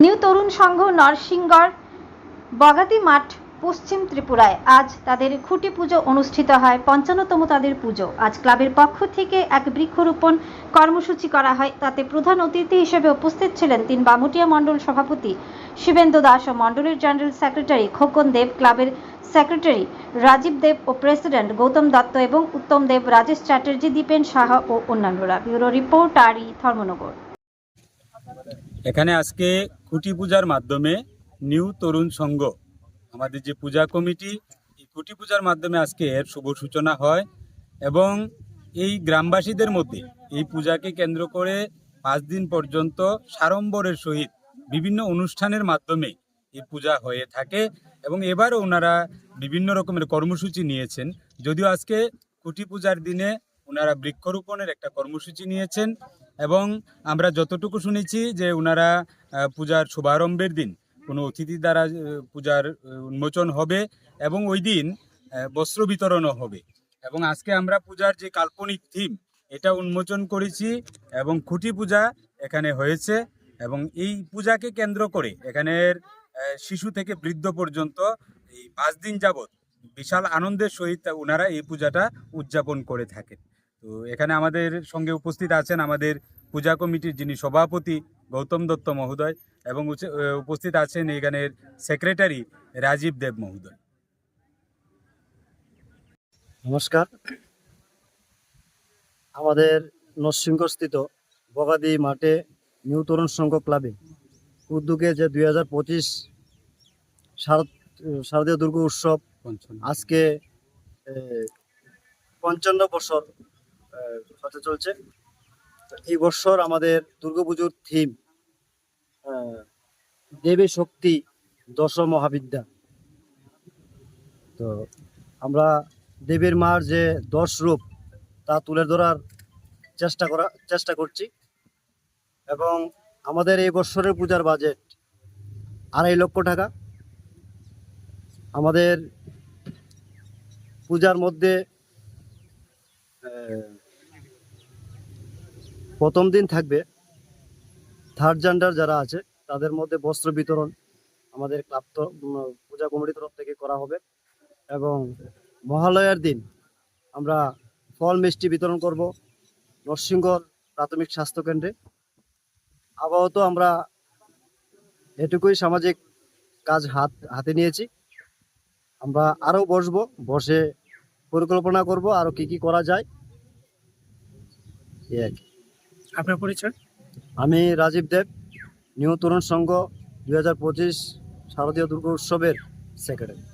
New তরুণ সংঘ নরসিংগড় বগাদি মাঠ পশ্চিম ত্রিপুরায়। আজ তাদের খুঁটি পুজো অনুষ্ঠিত হয়, পঞ্চান্নতম তাদের পুজো। আজ ক্লাবের পক্ষ থেকে এক বৃক্ষরোপণ কর্মসূচি করা হয়। তাতে প্রধান অতিথি হিসেবে উপস্থিত ছিলেন তিন বামুটিয়া মণ্ডল সভাপতি শিবেন্দু দাস ও মণ্ডলের জেনারেল সেক্রেটারি খোকন দেব, ক্লাবের সেক্রেটারি রাজীব দেব ও প্রেসিডেন্ট গৌতম দত্ত এবং উত্তম দেব, রাজেশ চ্যাটার্জি, দীপেন সাহা ও অন্যান্যরা। ব্যুরো রিপোর্ট আরই ধর্মনগর। এখানে আজকে খুঁটি পূজার মাধ্যমে নিউ তরুণ সংঘ, আমাদের যে পূজা কমিটি, এই খুঁটি পূজার মাধ্যমে আজকে এর শুভ সূচনা হয় এবং এই গ্রামবাসীদের মধ্যে এই পূজাকে কেন্দ্র করে পাঁচ দিন পর্যন্ত সাড়ম্বরের সহিত বিভিন্ন অনুষ্ঠানের মাধ্যমে এই পূজা হয়ে থাকে এবং এবারও ওনারা বিভিন্ন রকমের কর্মসূচি নিয়েছেন। যদিও আজকে খুঁটি পূজার দিনে ওনারা বৃক্ষরোপণের একটা কর্মসূচি নিয়েছেন এবং আমরা যতটুকু শুনেছি যে ওনারা পূজার শুভারম্ভের দিন কোনো অতিথি দ্বারা পূজার উন্মোচন হবে এবং ওই দিন বস্ত্র বিতরণও হবে। এবং আজকে আমরা পূজার যে কাল্পনিক থিম, এটা উন্মোচন করেছি এবং খুঁটি পূজা এখানে হয়েছে এবং এই পূজাকে কেন্দ্র করে এখানের শিশু থেকে বৃদ্ধ পর্যন্ত এই পাঁচ দিন যাবৎ বিশাল আনন্দের সহিত ওনারা এই পূজাটা উদযাপন করে থাকেন। তো এখানে আমাদের সঙ্গে উপস্থিত আছেন আমাদের পূজা কমিটির যিনি সভাপতি গৌতম দত্ত মহোদয় এবং উপস্থিত আছেন এখানের সেক্রেটারি রাজীব দেব মহোদয়। নমস্কার। আমাদের নরসিংহস্থিত বগাদি মাঠে নিউ তরুণ সংঘ ক্লাবে উদ্যোগে যে দুই হাজার পঁচিশ শারদীয় দুর্গ উৎসব আজকে পঞ্চান্ন বছর হতে চলছে। এই বছর আমাদের দুর্গাপুজোর থিম দেবী শক্তি দশ মহাবিদ্যা। তো আমরা দেবীর মার যে দশ রূপ, তা তুলে ধরার চেষ্টা করা, চেষ্টা করছি। এবং আমাদের এই বছরের পূজার বাজেট আড়াই লক্ষ টাকা। আমাদের পূজার মধ্যে প্রথম দিন থাকবে। থার্ড জেন্ডার যারা আছে, তাদের মধ্যে বস্ত্র বিতরণ আমাদের ক্লাব পূজা কমিটির তরফ থেকে করা হবে। এবং মহালয়ার দিন আমরা ফল মিষ্টি বিতরণ করব নরসিংগড় প্রাথমিক স্বাস্থ্য কেন্দ্রে আপাতত আমরা এটুকুই সামাজিক কাজ হাত, হাতে নিয়েছি। আমরা আরও বসবো, বসে পরিকল্পনা করব আরও কি কি করা যায়। এই আর কি। আপনার পরিচয়? আমি রাজীব দেব, নিউ তরুণ সংঘ দু হাজার পঁচিশ শারদীয় দুর্গা উৎসবের সেক্রেটারি